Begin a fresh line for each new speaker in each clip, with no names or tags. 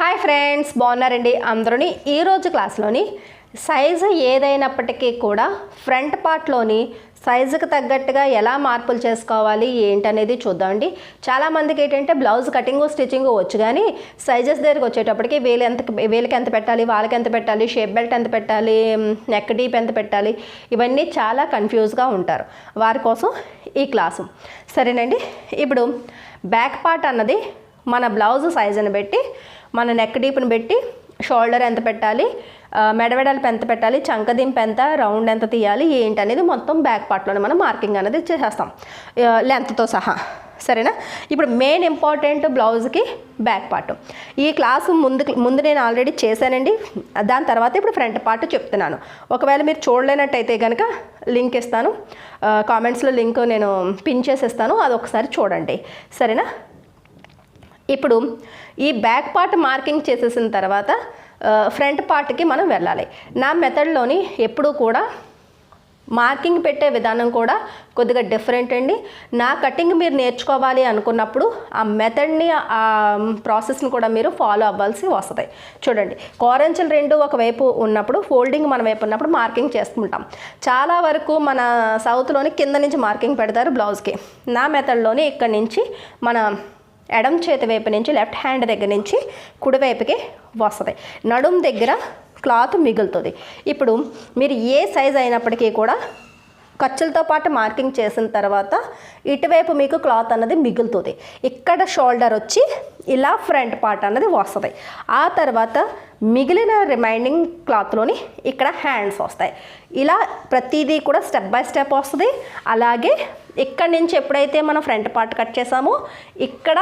Hi friends బాగున్నారండి అందరూని. ఈరోజు క్లాస్లోని size ఏదైనప్పటికీ కూడా ఫ్రంట్ పార్ట్లోని సైజుకి తగ్గట్టుగా ఎలా మార్పులు చేసుకోవాలి ఏంటనేది చూద్దామండి. చాలామందికి ఏంటంటే బ్లౌజ్ కటింగ్ స్టిచ్చింగ్ వచ్చు కానీ సైజెస్ దగ్గరికి వచ్చేటప్పటికి వీళ్ళు ఎంత వీళ్ళకి ఎంత పెట్టాలి వాళ్ళకి ఎంత పెట్టాలి షేప్ బెల్ట్ ఎంత పెట్టాలి నెక్ డీప్ ఎంత పెట్టాలి ఇవన్నీ చాలా కన్ఫ్యూజ్గా ఉంటారు. వారి కోసం ఈ క్లాసు. సరేనండి ఇప్పుడు బ్యాక్ పార్ట్ అన్నది మన బ్లౌజ్ సైజుని బట్టి మన నెక్ డీప్ని పెట్టి షోల్డర్ ఎంత పెట్టాలి ఆ, ఎంత పెట్టాలి చంకదింపు ఎంత రౌండ్ ఎంత తీయాలి ఏంటి అనేది మొత్తం బ్యాక్ పార్ట్లోనే మనం మార్కింగ్ అనేది చేసేస్తాం. లెంత్తో సహా. సరేనా? ఇప్పుడు మెయిన్ ఇంపార్టెంట్ బ్లౌజ్కి బ్యాక్ పార్ట్ ఈ క్లాసు ముందు ముందు నేను ఆల్రెడీ చేశానండి. దాని తర్వాత ఇప్పుడు ఫ్రంట్ పార్ట్ చెప్తున్నాను. ఒకవేళ మీరు చూడలేనట్టయితే కనుక లింక్ ఇస్తాను. కామెంట్స్లో లింక్ నేను పిన్ చేసేస్తాను. అది ఒకసారి చూడండి. సరేనా? ఇప్పుడు ఈ బ్యాక్ పార్ట్ మార్కింగ్ చేసేసిన తర్వాత ఫ్రంట్ పార్ట్కి మనం వెళ్ళాలి. నా మెథడ్లోని ఎప్పుడూ కూడా మార్కింగ్ పెట్టే విధానం కూడా కొద్దిగా డిఫరెంట్ అండి. నా కటింగ్ మీరు నేర్చుకోవాలి అనుకున్నప్పుడు ఆ మెథడ్ని ఆ ప్రాసెస్ని కూడా మీరు ఫాలో అవ్వాల్సి వస్తుంది. చూడండి కోరంచులు రెండు ఒకవైపు ఉన్నప్పుడు ఫోల్డింగ్ మన వైపు ఉన్నప్పుడు మార్కింగ్ చేసుకుంటాం చాలా వరకు మన సౌత్లోని కింద నుంచి మార్కింగ్ పెడతారు బ్లౌజ్కి నా మెథడ్లోని ఇక్కడి నుంచి మన ఎడం చేతి వైపు నుంచి లెఫ్ట్ హ్యాండ్ దగ్గర నుంచి కుడివైపుకి వస్తుంది. నడుం దగ్గర క్లాత్ మిగులుతుంది. ఇప్పుడు మీరు ఏ సైజ్ అయినప్పటికీ కూడా ఖర్చులతో పాటు మార్కింగ్ చేసిన తర్వాత ఇటువైపు మీకు క్లాత్ అన్నది మిగులుతుంది. ఇక్కడ షోల్డర్ వచ్చి ఇలా ఫ్రంట్ పార్ట్ అన్నది వస్తుంది. ఆ తర్వాత మిగిలిన రిమైండింగ్ క్లాత్లోని ఇక్కడ హ్యాండ్స్ వస్తాయి. ఇలా ప్రతిదీ కూడా స్టెప్ బై స్టెప్ వస్తుంది. అలాగే ఇక్కడ నుంచి ఎప్పుడైతే మనం ఫ్రంట్ పార్ట్ కట్ చేసామో ఇక్కడ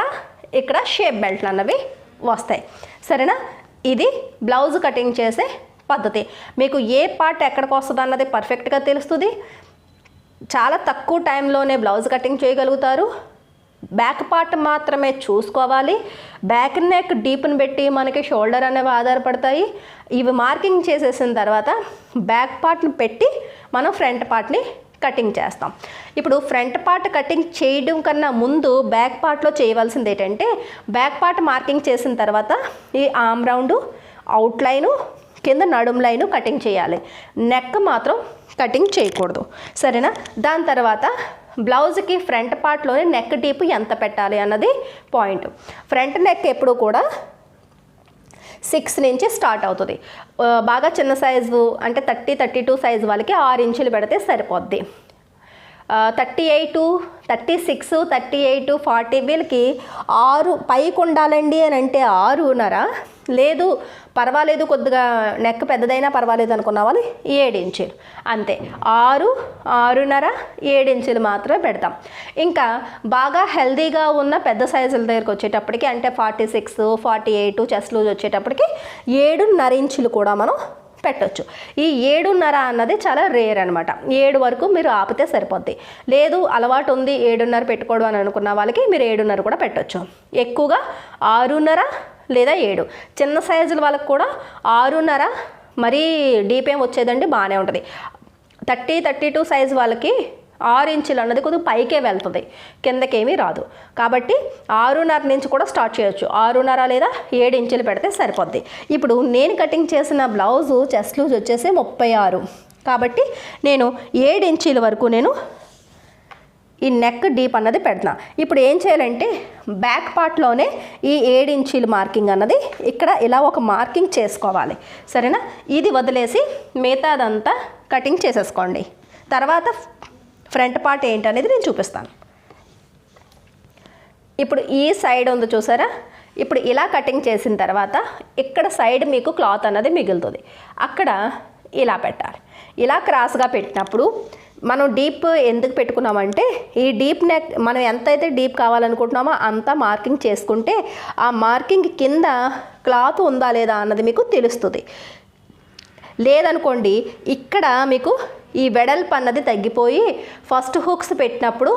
ఇక్కడ షేప్ బెల్ట్లు అన్నవి వస్తాయి. సరేనా? ఇది బ్లౌజ్ కటింగ్ చేసే పద్ధతి. మీకు ఏ పార్ట్ ఎక్కడికి వస్తుంది అన్నది పర్ఫెక్ట్గా తెలుస్తుంది. చాలా తక్కువ టైంలోనే బ్లౌజ్ కటింగ్ చేయగలుగుతారు. బ్యాక్ పార్ట్ మాత్రమే చూసుకోవాలి. బ్యాక్ నెక్ డీప్ని పెట్టి మనకి షోల్డర్ అనేవి ఆధారపడతాయి. ఇవి మార్కింగ్ చేసేసిన తర్వాత బ్యాక్ పార్ట్ని పెట్టి మనం ఫ్రంట్ పార్ట్ని కటింగ్ చేస్తాం. ఇప్పుడు ఫ్రంట్ పార్ట్ కటింగ్ చేయడం కన్నా ముందు బ్యాక్ పార్ట్లో చేయవలసింది ఏంటంటే బ్యాక్ పార్ట్ మార్కింగ్ చేసిన తర్వాత ఈ ఆమ్ రౌండ్ అవుట్లైను కింద నడుం లైను కటింగ్ చేయాలి. నెక్ మాత్రం కటింగ్ చేయకూడదు. సరేనా? దాని తర్వాత బ్లౌజ్కి ఫ్రంట్ పార్ట్లోనే నెక్ డీప్ ఎంత పెట్టాలి అన్నది పాయింట్ ఫ్రంట్ నెక్ ఎప్పుడు కూడా సిక్స్ నుంచి స్టార్ట్ అవుతుంది. బాగా చిన్న సైజు అంటే థర్టీ థర్టీ టూ సైజు వాళ్ళకి ఆరు ఇంచులు పెడితే సరిపోద్ది. Thirty eight thirty six thirty eight forty వీళ్ళకి ఆరు పైకి ఉండాలండి అని అంటే ఆరున్నర. లేదు పర్వాలేదు కొద్దిగా నెక్ పెద్దదైనా పర్వాలేదు అనుకున్న వాళ్ళు ఏడు ఇంచులు అంతే. ఆరు ఆరున్నర ఏడు ఇంచులు మాత్రమే పెడతాం. ఇంకా బాగా హెల్దీగా ఉన్న పెద్ద సైజుల దగ్గరికి వచ్చేటప్పటికి అంటే forty six forty eight chest loose వచ్చేటప్పటికి ఏడున్నర ఇంచులు కూడా మనం పెట్టొచ్చు. ఈ ఏడున్నర అన్నది చాలా రేర్ అనమాట ఏడు వరకు మీరు ఆపితే సరిపోద్ది. లేదు అలవాటు ఉంది ఏడున్నర పెట్టుకోవడం అని అనుకున్న వాళ్ళకి మీరు ఏడున్నర కూడా పెట్టొచ్చు. ఎక్కువగా ఆరున్నర లేదా ఏడు. చిన్న సైజుల వాళ్ళకి కూడా ఆరున్నర మరీ డీప్ ఏం వచ్చేదండి బాగానే ఉంటుంది. థర్టీ థర్టీ టూ సైజ్ వాళ్ళకి ఆరు ఇంచులు అన్నది కొద్దిగా పైకే వెళ్తుంది. కిందకేమీ రాదు. కాబట్టి ఆరున్నర నుంచి కూడా స్టార్ట్ చేయొచ్చు. ఆరున్నర లేదా ఏడు ఇంచులు పెడితే సరిపోద్ది. ఇప్పుడు నేను కటింగ్ చేసిన బ్లౌజు చెస్ట్ లూజ్ వచ్చేసి ముప్పై ఆరు. కాబట్టి నేను ఏడు ఇంచీల వరకు నేను ఈ నెక్ డీప్ అన్నది పెడతా. ఇప్పుడు ఏం చేయాలంటే బ్యాక్ పార్ట్లోనే ఈ ఏడు ఇంచీల మార్కింగ్ అన్నది ఇక్కడ ఇలా ఒక మార్కింగ్ చేసుకోవాలి. సరేనా? ఇది వదిలేసి మిగతాదంతా కటింగ్ చేసేసుకోండి. తర్వాత ఫ్రంట్ పార్ట్ ఏంటనేది నేను చూపిస్తాను. ఇప్పుడు ఈ సైడ్ ఉంది చూసారా? ఇప్పుడు ఇలా కటింగ్ చేసిన తర్వాత ఇక్కడ సైడ్ మీకు క్లాత్ అన్నది మిగులుతుంది. అక్కడ ఇలా పెట్టాలి. ఇలా క్రాస్గా పెట్టినప్పుడు మనం డీప్ ఎందుకు పెట్టుకున్నామంటే ఈ డీప్ నెక్ మనం ఎంతైతే డీప్ కావాలనుకుంటున్నామో అంత మార్కింగ్ చేసుకుంటే ఆ మార్కింగ్ కింద క్లాత్ ఉందా లేదా అన్నది మీకు తెలుస్తుంది. లేదనుకోండి ఇక్కడ మీకు ఈ వెడల్పు అన్నది తగ్గిపోయి ఫస్ట్ హుక్స్ పెట్టినప్పుడు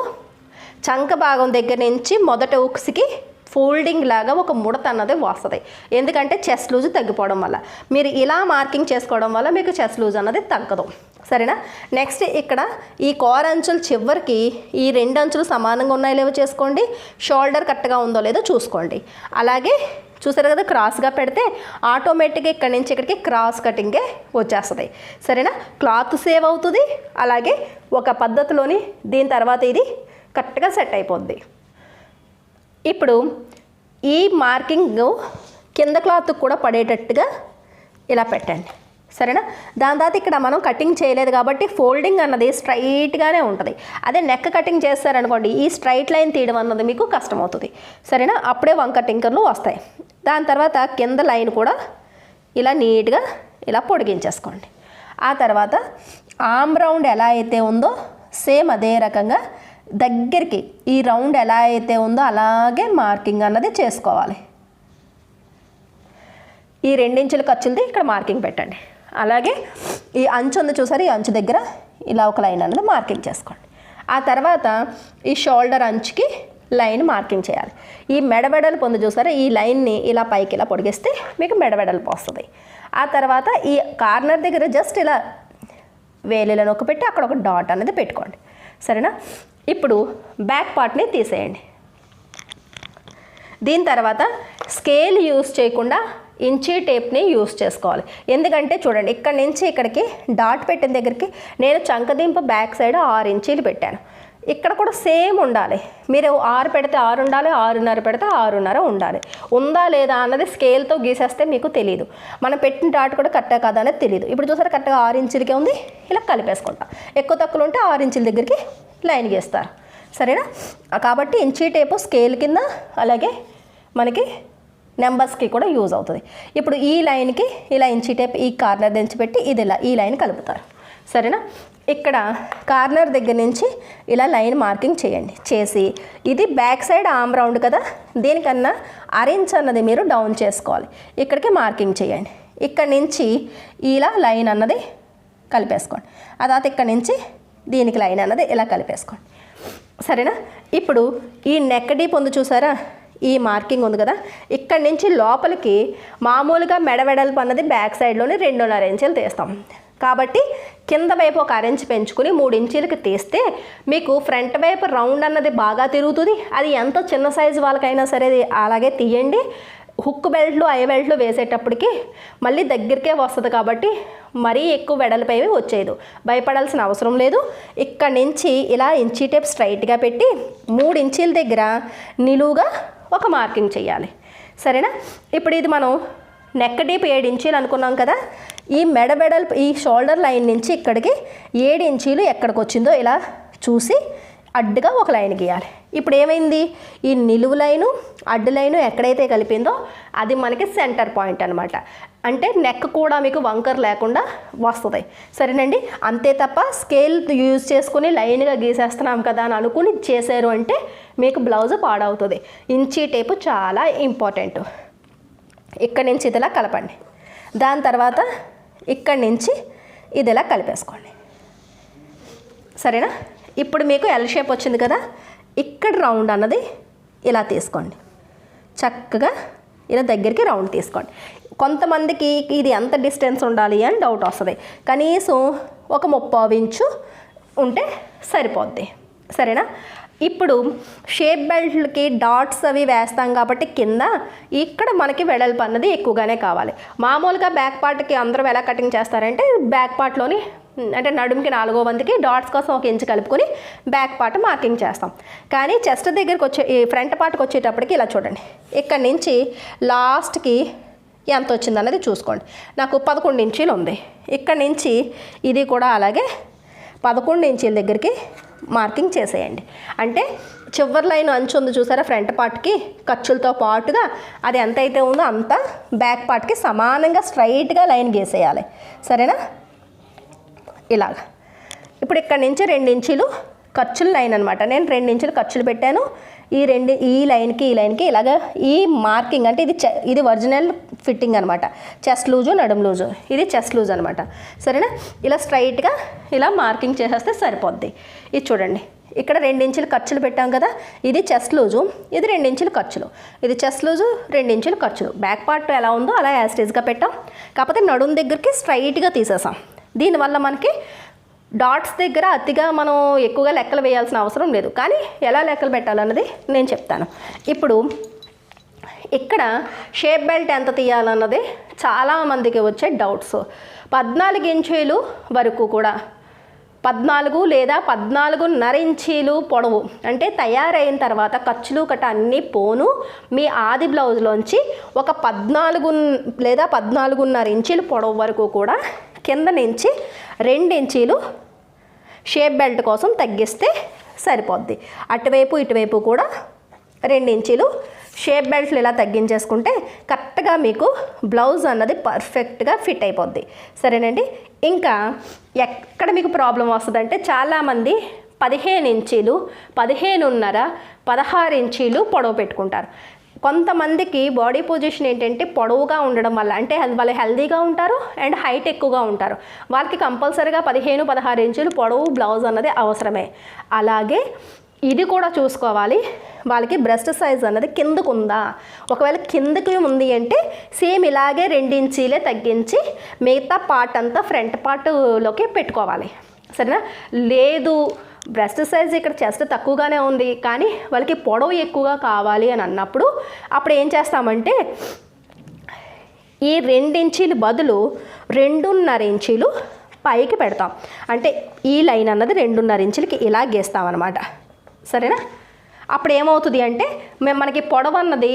చంక భాగం దగ్గర నుంచి మొదట హుక్స్కి ఫోల్డింగ్ లాగా ఒక ముడత అన్నది వస్తుంది. ఎందుకంటే చెస్ట్ లూజ్ తగ్గిపోవడం వల్ల. మీరు ఇలా మార్కింగ్ చేసుకోవడం వల్ల మీకు చెస్ట్ లూజ్ అన్నది తగ్గదు. సరేనా? నెక్స్ట్ ఇక్కడ ఈ కోర్ అంచుల చివరికి ఈ రెండు అంచులు సమానంగా ఉన్నాయో లేవో చేసుకోండి. షోల్డర్ కరెక్ట్గా ఉందో లేదో చూసుకోండి. అలాగే చూసారు కదా క్రాస్గా పెడితే ఆటోమేటిక్గా ఇక్కడి నుంచి ఇక్కడికి క్రాస్ కటింగే వచ్చేస్తుంది. సరేనా? క్లాత్ సేవ్ అవుతుంది. అలాగే ఒక పద్ధతిలోని దీని తర్వాత ఇది కరెక్ట్గా సెట్ అయిపోద్ది. ఇప్పుడు ఈ మార్కింగ్ కింద క్లాత్ కూడా పడేటట్టుగా ఇలా పెట్టండి. సరేనా? దాని తర్వాత ఇక్కడ మనం కటింగ్ చేయలేదు కాబట్టి ఫోల్డింగ్ అన్నది స్ట్రైట్గానే ఉంటుంది. అదే నెక్ కటింగ్ చేస్తారనుకోండి ఈ స్ట్రైట్ లైన్ తీయడం అన్నది మీకు కష్టమవుతుంది. సరేనా? అప్పుడే వంక టింకర్లు వస్తాయి. దాని తర్వాత కింద లైన్ కూడా ఇలా నీట్గా ఇలా పొడిగించేసుకోండి. ఆ తర్వాత ఆమ్ రౌండ్ ఎలా అయితే ఉందో సేమ్ అదే రకంగా దగ్గరికి ఈ రౌండ్ ఎలా అయితే ఉందో అలాగే మార్కింగ్ అన్నది చేసుకోవాలి. ఈ రెండించుల ఖర్చులది ఇక్కడ మార్కింగ్ పెట్టండి. అలాగే ఈ అంచు ఉంది చూసారు? ఈ అంచు దగ్గర ఇలా ఒక లైన్ అనేది మార్కింగ్ చేసుకోండి. ఆ తర్వాత ఈ షోల్డర్ అంచుకి లైన్ మార్కింగ్ చేయాలి. ఈ మెడబెడలు పొంది చూసారా? ఈ లైన్ని ఇలా పైకి ఇలా పొడిగిస్తే మీకు మెడబెడలు పోస్తుంది ఆ తర్వాత ఈ కార్నర్ దగ్గర జస్ట్ ఇలా వేలిలో నొక్క పెట్టి అక్కడ ఒక డాట్ అనేది పెట్టుకోండి. సరేనా? ఇప్పుడు బ్యాక్ పార్ట్ని తీసేయండి. దీని తర్వాత స్కేల్ యూస్ చేయకుండా ఇంచీ టేప్ని యూస్ చేసుకోవాలి. ఎందుకంటే చూడండి ఇక్కడ నుంచి ఇక్కడికి డాట్ పెట్టిన దగ్గరికి నేను చంకదింపు బ్యాక్ సైడ్ ఆరు ఇంచీలు పెట్టాను. ఇక్కడ కూడా సేమ్ ఉండాలి. మీరు ఆరు పెడితే ఆరు ఉండాలి ఆరున్నర పెడితే ఆరున్నర ఉండాలి. ఉందా లేదా అన్నది స్కేల్తో గీసేస్తే మీకు తెలియదు మనం పెట్టిన డాట్ కూడా కరెక్టా కాదా అనేది తెలియదు ఇప్పుడు చూసారా కరెక్ట్గా ఆరు ఇంచులకే ఉంది. ఇలా కలిపేసుకుంటాం. ఎక్కువ తక్కువలు ఉంటే ఆరు ఇంచుల దగ్గరికి లైన్ గీస్తారు. సరేనా? కాబట్టి ఇంచీ టేపు స్కేల్ కింద అలాగే మనకి నెంబర్స్కి కూడా యూజ్ అవుతుంది. ఇప్పుడు ఈ లైన్కి ఇలా ఇంచి టైప్ ఈ కార్నర్ దించి పెట్టి ఇది ఇలా ఈ లైన్ కలుపుతారు. సరేనా? ఇక్కడ కార్నర్ దగ్గర నుంచి ఇలా లైన్ మార్కింగ్ చేయండి. చేసి ఇది బ్యాక్ సైడ్ ఆమ్ రౌండ్ కదా దీనికన్నా అరేంజ్ అన్నది మీరు డౌన్ చేసుకోవాలి. ఇక్కడికి మార్కింగ్ చేయండి. ఇక్కడ నుంచి ఇలా లైన్ అన్నది కలిపేసుకోండి. ఆ తర్వాత ఇక్కడ నుంచి దీనికి లైన్ అన్నది ఇలా కలిపేసుకోండి. సరేనా? ఇప్పుడు ఈ నెక్ డీప్ ఉంది చూసారా? ఈ మార్కింగ్ ఉంది కదా ఇక్కడి నుంచి లోపలికి మామూలుగా మెడవెడల్పు అన్నది బ్యాక్ సైడ్లోనే రెండున్నర ఇంచులు తీస్తాం. కాబట్టి కింద వైపు ఒక అరెంజ్ పెంచుకుని మూడు ఇంచీలకి తీస్తే మీకు ఫ్రంట్ వైపు రౌండ్ అన్నది బాగా తిరుగుతుంది. అది ఎంత చిన్న సైజు వాళ్ళకైనా సరే అలాగే తీయండి. హుక్ బెల్ట్లు ఐ బెల్ట్లు వేసేటప్పటికి మళ్ళీ దగ్గరికే వస్తుంది కాబట్టి మరీ ఎక్కువ వెడల్పైవి వచ్చేది భయపడాల్సిన అవసరం లేదు. ఇక్కడ నుంచి ఇలా ఇంచీ టేప్ స్ట్రైట్గా పెట్టి మూడు ఇంచీల దగ్గర నిలువుగా ఒక మార్కింగ్ చేయాలి సరేనా? ఇప్పుడు ఇది మనం నెక్ డీప్ ఏడు ఇంచీలు అనుకున్నాం కదా? ఈ మెడ వెడల్పు ఈ షోల్డర్ లైన్ నుంచి ఇక్కడికి ఏడు ఇంచీలు ఎక్కడికి వచ్చిందో ఇలా చూసి అడ్డుగా ఒక లైన్ గీయాలి. ఇప్పుడు ఏమైంది? ఈ నిలువు లైను అడ్డు లైను ఎక్కడైతే కలిపిందో అది మనకి సెంటర్ పాయింట్ అనమాట అంటే నెక్ కూడా మీకు వంకర్ లేకుండా వస్తుంది. సరేనండి? అంతే తప్ప స్కేల్ యూజ్ చేసుకుని లైన్గా గీసేస్తున్నాం కదా అని అనుకుని చేశారు అంటే మీకు బ్లౌజ్ పాడవుతుంది. ఇంచీ టేపు చాలా ఇంపార్టెంట్. ఇక్కడి నుంచి ఇదిలా కలపండి. దాని తర్వాత ఇక్కడి నుంచి ఇదిలా కలిపేసుకోండి. సరేనా? ఇప్పుడు మీకు ఎల్ షేప్ వచ్చింది కదా ఇక్కడ రౌండ్ అన్నది ఇలా తీసుకోండి. చక్కగా ఇలా దగ్గరికి రౌండ్ తీసుకోండి. కొంతమందికి ఇది ఎంత డిస్టెన్స్ ఉండాలి అని డౌట్ వస్తుంది. కనీసం ఒక ముప్పావు ఇంచు ఉంటే సరిపోద్ది. సరేనా? ఇప్పుడు షేప్ బెల్ట్లకి డాట్స్ అవి వేస్తాం కాబట్టి కింద ఇక్కడ మనకి వెడల్పు అన్నది ఎక్కువగానే కావాలి. మామూలుగా బ్యాక్ పార్ట్కి అందరూ ఎలా కటింగ్ చేస్తారంటే బ్యాక్ పార్ట్లోని అంటే నడుముకి నాలుగో వంతుకి డాట్స్ కోసం ఒక ఇంచు కలుపుకొని బ్యాక్ పార్ట్ మార్కింగ్ చేస్తాం. కానీ చెస్ట్ దగ్గరికి వచ్చే ఈ ఫ్రంట్ పార్ట్కి వచ్చేటప్పటికి ఇలా చూడండి. ఇక్కడ నుంచి లాస్ట్కి ఎంత వచ్చిందన్నది చూసుకోండి. నాకు పదకొండు ఇంచీలు ఉంది. ఇక్కడ నుంచి ఇది కూడా అలాగే పదకొండు ఇంచీల దగ్గరికి మార్కింగ్ చేసేయండి. అంటే చివరి లైన్ అంచు ఉంది చూసారా ఫ్రంట్ పార్ట్కి? ఖర్చులతో పాటుగా అది ఎంత అయితే ఉందో అంత బ్యాక్ పార్ట్కి సమానంగా స్ట్రైట్గా లైన్ గీసేయాలి. సరేనా? ఇలాగ. ఇప్పుడు ఇక్కడ నుంచి రెండు ఇంచులు ఖర్చుల లైన్ అనమాట నేను రెండు ఇంచులు ఖర్చులు పెట్టాను. ఈ రెండు ఈ లైన్కి ఈ లైన్కి ఇలాగ ఈ మార్కింగ్ అంటే ఇది చె- ఇది ఒరిజినల్ ఫిట్టింగ్ అనమాట చెస్ట్ లూజు నడుం లూజు. ఇది చెస్ట్ లూజ్ అనమాట సరేనా? ఇలా స్ట్రైట్గా ఇలా మార్కింగ్ చేసేస్తే సరిపోద్ది. ఇది చూడండి. ఇక్కడ రెండు ఇంచులు ఖర్చులు పెట్టాం కదా. ఇది చెస్ట్ లూజు ఇది రెండు ఇంచులు ఖర్చులు. ఇది చెస్ట్ లూజు రెండు ఇంచులు ఖర్చులు. బ్యాక్ పార్ట్ ఎలా ఉందో అలా యాస్టేజ్గా పెట్టాం. కాకపోతే నడుం దగ్గరికి స్ట్రైట్గా తీసేసాం. దీనివల్ల మనకి డాట్స్ దగ్గర అతిగా మనం ఎక్కువగా లెక్కలు వేయాల్సిన అవసరం లేదు. కానీ ఎలా లెక్కలు పెట్టాలన్నది నేను చెప్తాను. ఇప్పుడు ఇక్కడ షేప్ బెల్ట్ ఎంత తీయాలన్నది చాలామందికి వచ్చే డౌట్స్ పద్నాలుగు ఇంచీలు వరకు కూడా పద్నాలుగు లేదా పద్నాలుగున్నర ఇంచీలు పొడవు అంటే తయారైన తర్వాత ఖర్చులు కట్ట అన్నీ పోను. మీ ఆది బ్లౌజ్లోంచి ఒక పద్నాలుగు లేదా పద్నాలుగున్నర ఇంచీలు పొడవు వరకు కూడా కింద నుంచి రెండు ఇంచీలు షేప్ బెల్ట్ కోసం తగ్గిస్తే సరిపోద్ది. అటువైపు ఇటువైపు కూడా రెండు ఇంచీలు షేప్ బెల్ట్లు ఇలా తగ్గించేసుకుంటే కరెక్ట్గా మీకు బ్లౌజ్ అన్నది పర్ఫెక్ట్గా ఫిట్ అయిపోద్ది. సరేనండి? ఇంకా ఎక్కడ మీకు ప్రాబ్లం వస్తుందంటే చాలామంది పదిహేను ఇంచీలు పదిహేనున్నర పదహారు ఇంచీలు పొడవు పెట్టుకుంటారు. కొంతమందికి బాడీ పొజిషన్ ఏంటంటే పొడవుగా ఉండడం వల్ల అంటే వాళ్ళు హెల్దీగా ఉంటారు అండ్ హైట్ ఎక్కువగా ఉంటారు. వాళ్ళకి కంపల్సరీగా పదిహేను పదహారు ఇంచులు పొడవు బ్లౌజ్ అన్నది అవసరమే. అలాగే ఇది కూడా చూసుకోవాలి. వాళ్ళకి బ్రెస్ట్ సైజ్ అన్నది కిందకు ఉందా ఒకవేళ కిందకి ఉంది అంటే సేమ్ ఇలాగే రెండించీలే తగ్గించి మిగతా పార్ట్ అంతా ఫ్రంట్ పార్ట్లోకి పెట్టుకోవాలి. సరేనా? లేదు బ్రెస్ట్ సైజ్ ఇక్కడ చెస్ట్ తక్కువగానే ఉంది. కానీ వాళ్ళకి పొడవు ఎక్కువగా కావాలి అని అన్నప్పుడు అప్పుడు ఏం చేస్తామంటే ఈ రెండించీలు బదులు రెండున్నర ఇంచీలు పైకి పెడతాం. అంటే ఈ లైన్ అన్నది రెండున్నర ఇంచులకి ఇలా గీస్తామన్నమాట. సరేనా? అప్పుడు ఏమవుతుంది అంటే మేము మనకి పొడవు అన్నది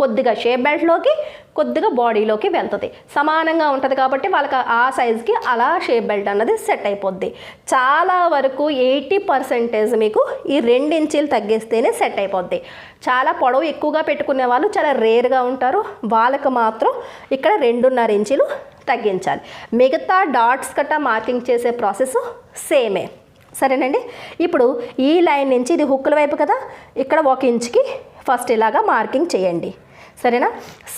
కొద్దిగా షేప్ బెల్ట్లోకి కొద్దిగా బాడీలోకి వెళ్తుంది. సమానంగా ఉంటుంది కాబట్టి వాళ్ళకి ఆ సైజ్కి అలా షేప్ బెల్ట్ అన్నది సెట్ అయిపోద్ది. చాలా వరకు ఎయిటీ పర్సెంటేజ్ మీకు ఈ రెండు ఇంచీలు తగ్గిస్తేనే సెట్ అయిపోద్ది. చాలా పొడవు ఎక్కువగా పెట్టుకునే వాళ్ళు చాలా రేర్గా ఉంటారు. వాళ్ళకి మాత్రం ఇక్కడ రెండున్నర ఇంచీలు తగ్గించాలి. మిగతా డాట్స్ కట్ట మార్కింగ్ చేసే ప్రాసెస్ సేమే సరేనండి? ఇప్పుడు ఈ లైన్ నుంచి ఇది హుక్కుల వైపు కదా? ఇక్కడ ఒక ఇంచుకి ఫస్ట్ ఇలాగా మార్కింగ్ చేయండి. సరేనా?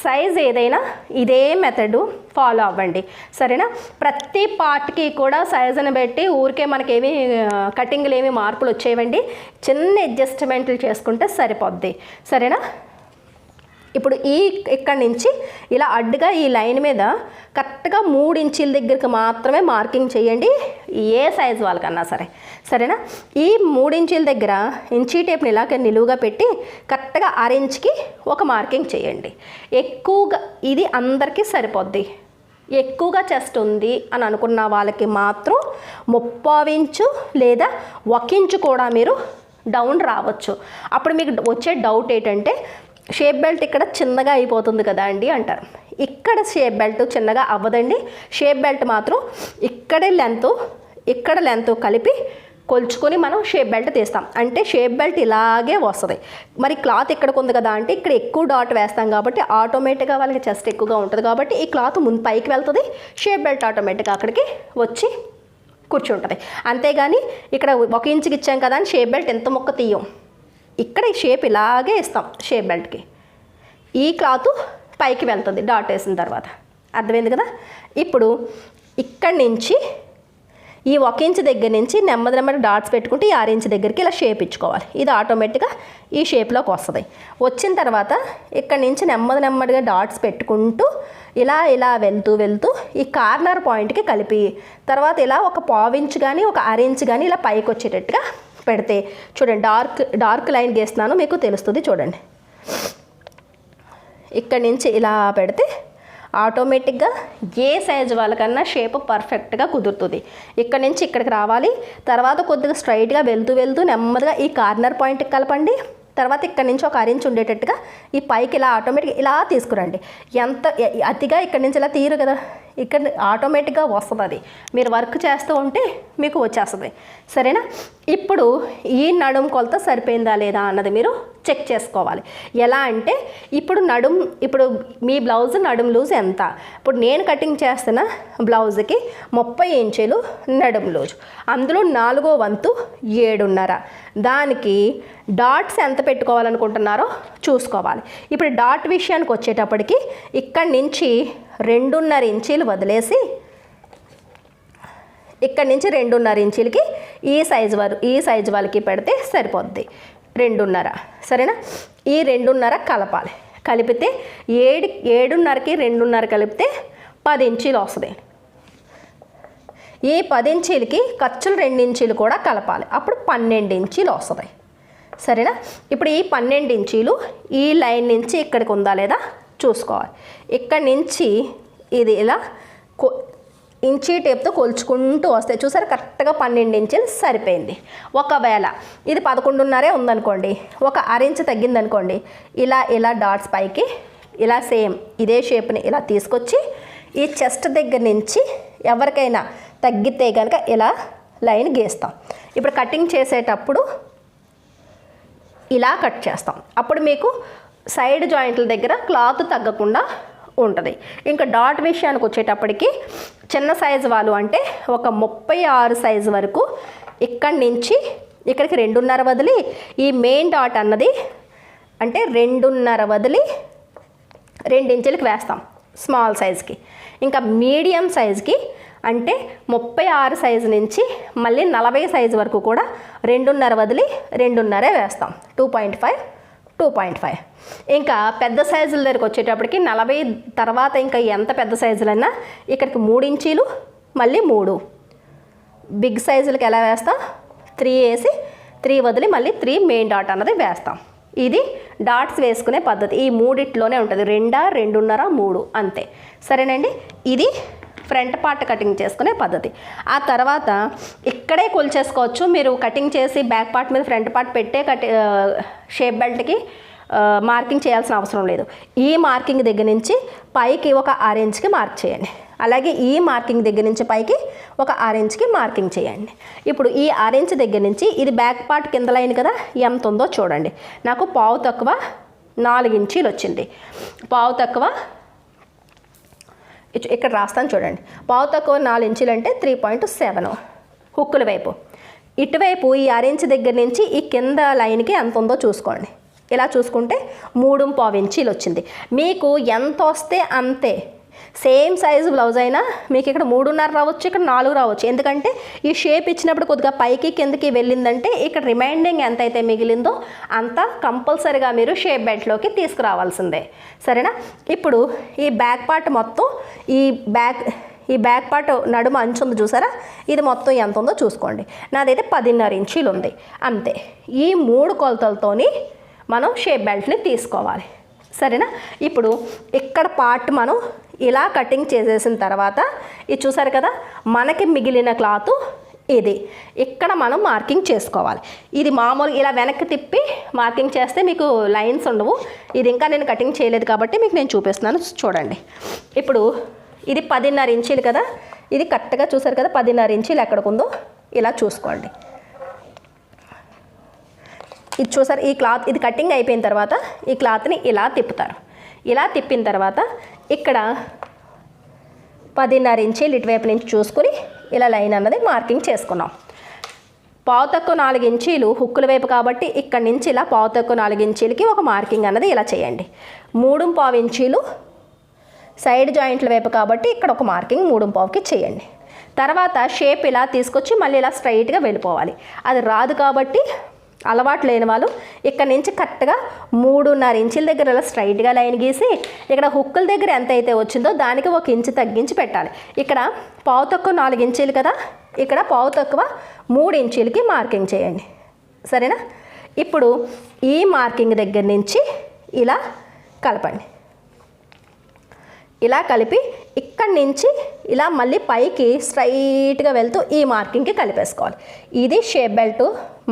సైజ్ ఏదైనా ఇదే మెథడ్ ఫాలో అవ్వండి. సరేనా? ప్రతి పార్ట్కి కూడా సైజుని బట్టి ఊరికే మనకేమి కటింగ్లు ఏమి మార్పులు వచ్చేవండి. చిన్న అడ్జస్ట్మెంట్లు చేసుకుంటే సరిపోద్ది. సరేనా? ఇప్పుడు ఈ ఇక్కడి నుంచి ఇలా అడ్డుగా ఈ లైన్ మీద కరెక్ట్గా మూడు ఇంచీల దగ్గరికి మాత్రమే మార్కింగ్ చేయండి. ఏ సైజ్ వాళ్ళకన్నా సరే. సరేనా? ఈ మూడు ఇంచీల దగ్గర ఇంచీ టేప్ని ఇలాగ నిలువుగా పెట్టి కరెక్ట్గా అరెంజ్కి ఒక మార్కింగ్ చేయండి. ఎక్కువగా ఇది అందరికీ సరిపోద్ది. ఎక్కువగా చెస్ట్ ఉంది అని అనుకున్న వాళ్ళకి మాత్రం ముప్పావు ఇంచు లేదా ఒక ఇంచు కూడా మీరు డౌన్ రావచ్చు. అప్పుడు మీకు వచ్చే డౌట్ ఏంటంటే షేప్ బెల్ట్ ఇక్కడ చిన్నగా అయిపోతుంది కదా అండి అంటారు. ఇక్కడ షేప్ బెల్ట్ చిన్నగా అవ్వదండి. షేప్ బెల్ట్ మాత్రం ఇక్కడే లెంత్ ఇక్కడ లెంత్ కలిపి కొలుచుకొని మనం షేప్ బెల్ట్ తీస్తాం. అంటే షేప్ బెల్ట్ ఇలాగే వస్తుంది. మరి క్లాత్ ఎక్కడికి ఉంది కదా అంటే ఇక్కడ ఎక్కువ డాట్ వేస్తాం కాబట్టి ఆటోమేటిక్గా వాళ్ళకి చెస్ట్ ఎక్కువగా ఉంటుంది కాబట్టి ఈ క్లాత్ ముందు పైకి వెళ్తుంది. షేప్ బెల్ట్ ఆటోమేటిక్గా అక్కడికి వచ్చి కూర్చుంటుంది. అంతేగాని ఇక్కడ ఒక ఇంచుకి ఇచ్చాం కదా అని షేప్ బెల్ట్ ఎంత మొక్క తీయం? ఇక్కడ ఈ షేప్ ఇలాగే ఇస్తాం షేప్ బెల్ట్కి ఈ క్లాత్ పైకి వెళ్తుంది డాట్ వేసిన తర్వాత. అర్థమైంది కదా? ఇప్పుడు ఇక్కడి నుంచి ఈ ఒక ఇంచ్ దగ్గర నుంచి నెమ్మది నెమ్మది డాట్స్ పెట్టుకుంటే ఈ ఆరు ఇంచ్ దగ్గరికి ఇలా షేప్ ఇచ్చుకోవాలి. ఇది ఆటోమేటిక్గా ఈ షేప్లోకి వస్తుంది. వచ్చిన తర్వాత ఇక్కడ నుంచి నెమ్మది నెమ్మదిగా డాట్స్ పెట్టుకుంటూ ఇలా ఇలా వెళ్తూ వెళ్తూ ఈ కార్నర్ పాయింట్కి కలిపి తర్వాత ఇలా ఒక పావించ్ కానీ ఒక అరెంజ్ కానీ ఇలా పైకి వచ్చేటట్టుగా పెడితే చూడండి డార్క్ డార్క్ లైన్ గీస్తున్నాను మీకు తెలుస్తుంది చూడండి. ఇక్కడ నుంచి ఇలా పెడితే ఆటోమేటిక్గా ఏ సైజు వాళ్ళకన్నా షేప్ పర్ఫెక్ట్గా కుదురుతుంది. ఇక్కడ నుంచి ఇక్కడికి రావాలి తర్వాత కొద్దిగా స్ట్రైట్గా వెళ్తూ వెళ్తూ నెమ్మదిగా ఈ కార్నర్ పాయింట్కి కలపండి తర్వాత ఇక్కడ నుంచి ఒక అరించి ఉండేటట్టుగా ఈ పైకి ఇలా ఆటోమేటిక్ ఇలా తీసుకురండి. ఎంత అతిగా ఇక్కడ నుంచి ఇలా తీరు కదా. ఇక్కడ ఆటోమేటిక్గా వస్తుంది అది మీరు వర్క్ చేస్తూ ఉంటే మీకు వచ్చేస్తుంది. సరేనా? ఇప్పుడు ఈ నడుం కొలత సరిపోయిందా లేదా అన్నది మీరు చెక్ చేసుకోవాలి. ఎలా అంటే ఇప్పుడు నడుం ఇప్పుడు మీ బ్లౌజ్ నడుం లూజ్ ఎంత? ఇప్పుడు నేను కటింగ్ చేస్తున్న బ్లౌజ్కి ముప్పై ఇంచులు నడుం లూజ్. అందులో నాలుగో వంతు ఏడున్నర. దానికి డాట్స్ ఎంత పెట్టుకోవాలనుకుంటున్నారో చూసుకోవాలి. ఇప్పుడు డాట్ విషయానికి వచ్చేటప్పటికి ఇక్కడి నుంచి రెండున్నర ఇంచీలు వదిలేసి ఇక్కడి నుంచి రెండున్నర ఇంచీలకి ఈ సైజు వారు ఈ సైజు వాళ్ళకి పెడితే సరిపోద్ది. రెండున్నర. సరేనా? ఈ రెండున్నర కలపాలి. కలిపితే ఏడు ఏడున్నరకి రెండున్నర కలిపితే పది ఇంచీలు వస్తుంది. ఈ పది ఇంచీలకి ఖర్చులు రెండు ఇంచీలు కూడా కలపాలి. అప్పుడు పన్నెండు ఇంచీలు వస్తుంది. సరేనా? ఇప్పుడు ఈ పన్నెండు ఇంచీలు ఈ లైన్ నుంచి ఇక్కడికి ఉందా లేదా? చూసుకోవాలి. ఇక్కడ నుంచి ఇది ఇలా కొ ఇంచీ టేప్తో కొలుచుకుంటూ వస్తాయి చూసారు కరెక్ట్గా పన్నెండు ఇంచులు సరిపోయింది. ఒకవేళ ఇది పదకొండున్నరే ఉందనుకోండి ఒక అరించ్ తగ్గిందనుకోండి ఇలా ఇలా డాట్స్ పైకి ఇలా సేమ్ ఇదే షేప్ని ఇలా తీసుకొచ్చి ఈ చెస్ట్ దగ్గర నుంచి ఎవరికైనా తగ్గితే కనుక ఇలా లైన్ గీస్తాం. ఇప్పుడు కటింగ్ చేసేటప్పుడు ఇలా కట్ చేస్తాం. అప్పుడు మీకు సైడ్ జాయింట్ల దగ్గర క్లాత్ తగ్గకుండా ఉంటుంది. ఇంకా డాట్ విషయానికి వచ్చేటప్పటికి చిన్న సైజు వాళ్ళు అంటే ఒక ముప్పై ఆరు సైజు వరకు ఇక్కడి నుంచి ఇక్కడికి రెండున్నర వదిలి ఈ మెయిన్ డాట్ అన్నది అంటే రెండున్నర వదిలి ఇంచులకు వేస్తాం స్మాల్ సైజ్కి. ఇంకా మీడియం సైజ్కి అంటే ముప్పై ఆరు సైజు నుంచి మళ్ళీ నలభై సైజు వరకు కూడా రెండున్నర వదిలి రెండున్నరే వేస్తాం. Two point five two point five ఇంకా పెద్ద సైజుల దగ్గరికి వచ్చేటప్పటికి నలభై తర్వాత ఇంకా ఎంత పెద్ద సైజులైనా ఇక్కడికి మూడు ఇంచీలు మళ్ళీ మూడు. బిగ్ సైజులకి ఎలా వేస్తాం? త్రీ వేసి త్రీ వదిలి మళ్ళీ త్రీ మెయిన్ డాట్ అన్నది వేస్తాం. ఇది డాట్స్ వేసుకునే పద్ధతి. ఈ మూడిట్లోనే ఉంటుంది. రెండా రెండున్నర మూడు. అంతే. సరేనండి? ఇది ఫ్రంట్ పార్ట్ కటింగ్ చేసుకునే పద్ధతి. ఆ తర్వాత ఇక్కడే కొలిచేసుకోవచ్చు. మీరు కటింగ్ చేసి బ్యాక్ పార్ట్ మీద ఫ్రంట్ పార్ట్ పెట్టే కటి షేప్ బెల్ట్కి మార్కింగ్ చేయాల్సిన అవసరం లేదు. ఈ మార్కింగ్ దగ్గర నుంచి పైకి ఒక ఆరెంజ్కి మార్క్ చేయండి. అలాగే ఈ మార్కింగ్ దగ్గర నుంచి పైకి ఒక ఆరెంజ్కి మార్కింగ్ చేయండి. ఇప్పుడు ఈ ఆరెంజ్ దగ్గర నుంచి ఇది బ్యాక్ పార్ట్ కింద లైన్ కదా ఎంత ఉందో చూడండి. నాకు పావు తక్కువ నాలుగు ఇంచీలు వచ్చింది. పావు తక్కువ ఇక్కడ రాస్తాను చూడండి. పావు తక్కువ నాలుగు ఇంచులు అంటే త్రీ పాయింట్ సెవెన్ హుక్కుల వైపు. ఇటువైపు ఈ అరెంజ్ దగ్గర నుంచి ఈ కింద లైన్కి ఎంత ఉందో చూసుకోండి. ఇలా చూసుకుంటే మూడు పావు ఇంచీలు వచ్చింది. మీకు ఎంత వస్తే అంతే. సేమ్ సైజు బ్లౌజ్ అయినా మీకు ఇక్కడ మూడున్నర రావచ్చు ఇక్కడ నాలుగు రావచ్చు. ఎందుకంటే ఈ షేప్ ఇచ్చినప్పుడు కొద్దిగా పైకి కిందకి వెళ్ళిందంటే ఇక్కడ రిమైండింగ్ ఎంత అయితే మిగిలిందో అంత కంపల్సరిగా మీరు షేప్ బెల్ట్లోకి తీసుకురావాల్సిందే. సరేనా? ఇప్పుడు ఈ బ్యాక్ పార్ట్ మొత్తం ఈ బ్యాక్ ఈ బ్యాక్ పార్ట్ నడుమ అంచు ఉంది చూసారా? ఇది మొత్తం ఎంత ఉందో చూసుకోండి. నాదైతే పదిన్నర ఇంచీలు ఉంది అంతే. ఈ మూడు కొలతలతోని మనం షేప్ బెల్ట్ని తీసుకోవాలి. సరేనా? ఇప్పుడు ఇక్కడ పార్ట్ మనం ఇలా కటింగ్ చేసేసిన తర్వాత ఇది చూసారు కదా? మనకి మిగిలిన క్లాత్ ఇది. ఇక్కడ మనం మార్కింగ్ చేసుకోవాలి. ఇది మామూలు ఇలా వెనక్కి తిప్పి మార్కింగ్ చేస్తే మీకు లైన్స్ ఉండవు. ఇది ఇంకా నేను కటింగ్ చేయలేదు కాబట్టి మీకు నేను చూపిస్తున్నాను. చూడండి. ఇప్పుడు ఇది పదిన్నర ఇంచీలు కదా? ఇది కరెక్ట్గా చూసారు కదా? పదిన్నర ఇంచీలు ఎక్కడికి ఉందో? ఇలా చూసుకోండి. ఇది చూసారు ఈ క్లాత్ ఇది కటింగ్ అయిపోయిన తర్వాత ఈ క్లాత్ని ఇలా తిప్పుతారు. ఇలా తిప్పిన తర్వాత ఇక్కడ పదిన్నర ఇంచీలు ఇటువైపు నుంచి చూసుకుని ఇలా లైన్ అన్నది మార్కింగ్ చేసుకున్నాం. పావు తక్కువ నాలుగు ఇంచీలు హుక్కుల వైపు కాబట్టి ఇక్కడ నుంచి ఇలా పావు తక్కువ నాలుగు ఇంచీలకి ఒక మార్కింగ్ అన్నది ఇలా చేయండి. మూడు పావు ఇంచీలు సైడ్ జాయింట్ల వైపు కాబట్టి ఇక్కడ ఒక మార్కింగ్ మూడు పావుకి చేయండి. తర్వాత షేప్ ఇలా తీసుకొచ్చి మళ్ళీ ఇలా స్ట్రైట్గా వెళ్ళిపోవాలి. అది రాదు కాబట్టి అలవాటు లేని వాళ్ళు ఇక్కడ నుంచి కరెక్ట్గా మూడున్నర ఇంచుల దగ్గర ఇలా స్ట్రైట్గా లైన్ గీసి ఇక్కడ హుక్కుల దగ్గర ఎంత అయితే వచ్చిందో దానికి ఒక ఇంచు తగ్గించి పెట్టాలి. ఇక్కడ పావు తక్కువ నాలుగు ఇంచీలు కదా? ఇక్కడ పావు తక్కువ మూడు ఇంచీలకి మార్కింగ్ చేయండి. సరేనా? ఇప్పుడు ఈ మార్కింగ్ దగ్గర నుంచి ఇలా కలపండి. ఇలా కలిపి ఇక్కడి నుంచి ఇలా మళ్ళీ పైకి స్ట్రైట్గా వెళ్తూ ఈ మార్కింగ్కి కలిపేసుకోవాలి. ఇది షేప్ బెల్ట్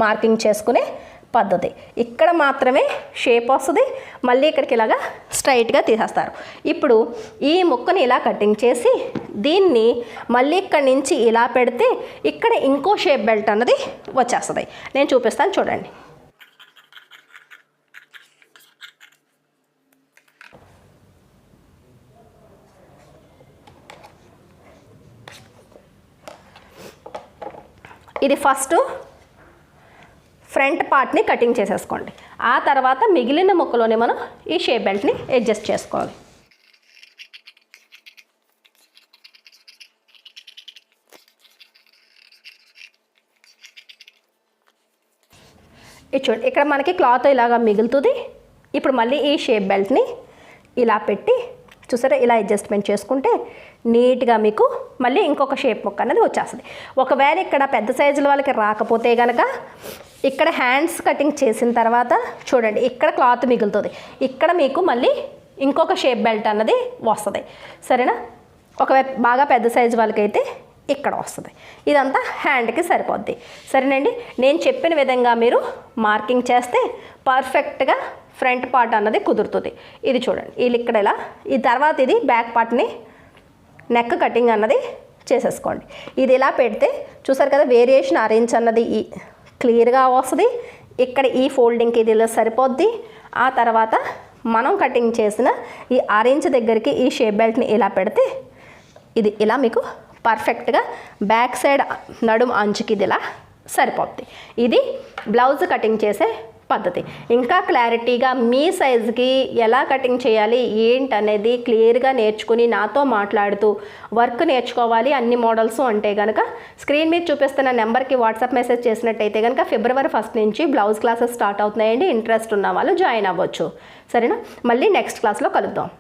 మార్కింగ్ చేసుకునే పద్ధతి. ఇక్కడ మాత్రమే షేప్ వస్తుంది. మళ్ళీ ఇక్కడికి ఇలాగా స్ట్రైట్గా తీసేస్తారు. ఇప్పుడు ఈ ముక్కని ఇలా కటింగ్ చేసి దీన్ని మళ్ళీ ఇక్కడి నుంచి ఇలా పెడితే ఇక్కడ ఇంకో షేప్ బెల్ట్ అన్నది వచ్చేస్తుంది. నేను చూపిస్తాను చూడండి. ఇది ఫస్ట్ ఫ్రంట్ పార్ట్ని కటింగ్ చేసేసుకోండి. ఆ తర్వాత మిగిలిన ముక్కలోనే మనం ఈ షేప్ బెల్ట్ని అడ్జస్ట్ చేసుకోవాలి. ఇది చూడండి ఇక్కడ మనకి క్లాత్ ఇలాగా మిగులుతుంది. ఇప్పుడు మళ్ళీ ఈ షేప్ బెల్ట్ని ఇలా పెట్టి చూసారా ఇలా అడ్జస్ట్మెంట్ చేసుకుంటే నీట్గా మీకు మళ్ళీ ఇంకొక షేప్ ముక్క అనేది వచ్చేస్తుంది. ఒకవేళ ఇక్కడ పెద్ద సైజుల వాళ్ళకి రాకపోతే కనుక ఇక్కడ హ్యాండ్స్ కటింగ్ చేసిన తర్వాత చూడండి ఇక్కడ క్లాత్ మిగులుతుంది. ఇక్కడ మీకు మళ్ళీ ఇంకొక షేప్ బెల్ట్ అన్నది వస్తుంది. సరేనా? ఒకవేళ బాగా పెద్ద సైజు వాళ్ళకైతే ఇక్కడ వస్తుంది. ఇదంతా హ్యాండ్కి సరిపోద్ది. సరేనండి? నేను చెప్పిన విధంగా మీరు మార్కింగ్ చేస్తే పర్ఫెక్ట్గా ఫ్రంట్ పార్ట్ అన్నది కుదురుతుంది. ఇది చూడండి వీళ్ళు ఇక్కడ ఇలా ఈ తర్వాత ఇది బ్యాక్ పార్ట్ని నెక్ కటింగ్ అన్నది చేసేసుకోండి. ఇది ఇలా పెడితే చూసారు కదా వేరియేషన్ అరేంజ్ అన్నది ఈ క్లియర్గా వస్తుంది. ఇక్కడ ఈ ఫోల్డింగ్కి ఇది ఇలా సరిపోద్ది. ఆ తర్వాత మనం కటింగ్ చేసిన ఈ ఆరెంజ్ దగ్గరికి ఈ షేప్ బెల్ట్ని ఇలా పెడితే ఇది ఇలా మీకు పర్ఫెక్ట్గా బ్యాక్ సైడ్ నడుము అంచుకి ఇది ఇలా సరిపోద్ది. ఇది బ్లౌజ్ కటింగ్ చేసే పద్ధతి. ఇంకా క్లారిటీగా మీ సైజుకి ఎలా కటింగ్ చేయాలి ఏంటనేది క్లియర్గా నేర్చుకుని నాతో మాట్లాడుతూ వర్క్ నేర్చుకోవాలి అన్ని మోడల్స్ అంటే కనుక స్క్రీన్ మీద చూపిస్తున్న నెంబర్కి వాట్సాప్ మెసేజ్ చేసినట్టయితే కనుక ఫిబ్రవరి ఫస్ట్ నుంచి బ్లౌజ్ క్లాసెస్ స్టార్ట్ అవుతున్నాయండి ఇంట్రెస్ట్ ఉన్న వాళ్ళు జాయిన్ అవ్వచ్చు. సరేనా? మళ్ళీ నెక్స్ట్ క్లాస్లో కలుద్దాం.